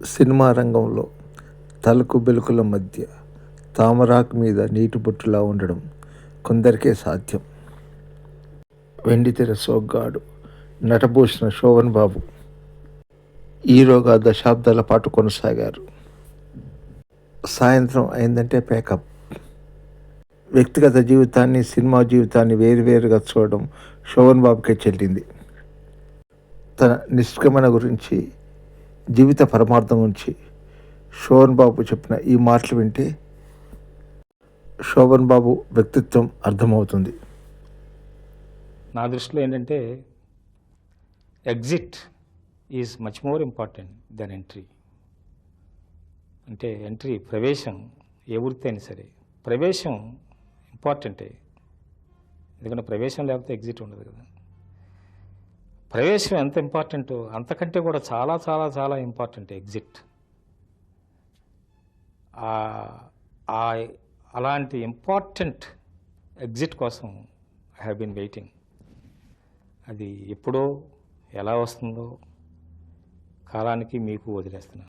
Cinema రంగంలో తలకు బెలుకుల మధ్య తామరాకు మీద నీటి బొట్టులా ఉండడం కొందరికే సాధ్యం. వెండితెర సోగ్గాడు నటభూషణ శోభన్ బాబు. హీరోగా దశాబ్దాల పాటు కొనసాగారు. సాయంత్రం అయిందంటే ప్యాకప్ వ్యక్తిగత జీవితాన్ని సినిమా జీవితాన్ని వేరువేరుగా చూడడం శోభన్ బాబుకే చెల్లింది. తన నిష్క్రమణ గురించి జీవిత పరమార్థం గురించి శోభన్ బాబు చెప్పిన ఈ మాటలు వింటే శోభన్ బాబు వ్యక్తిత్వం అర్థమవుతుంది. నా దృష్టిలో ఏంటంటే exit is much more important than entry. అంటే ఎంట్రీ ప్రవేశం ఏ వృత్తి అయినా సరే ప్రవేశం ఇంపార్టెంటే. ఎందుకంటే ప్రవేశం లేకపోతే ఎగ్జిట్ ఉండదు కదా. ప్రవేశం ఎంత ఇంపార్టెంటో అంతకంటే కూడా చాలా చాలా చాలా ఇంపార్టెంట్ ఎగ్జిట్. అలాంటి ఇంపార్టెంట్ ఎగ్జిట్ కోసం ఐ హ్యావ్ బీన్ వెయిటింగ్ అది ఎప్పుడో ఎలా వస్తుందో కాలానికి మీకు వదిలేస్తున్నాను.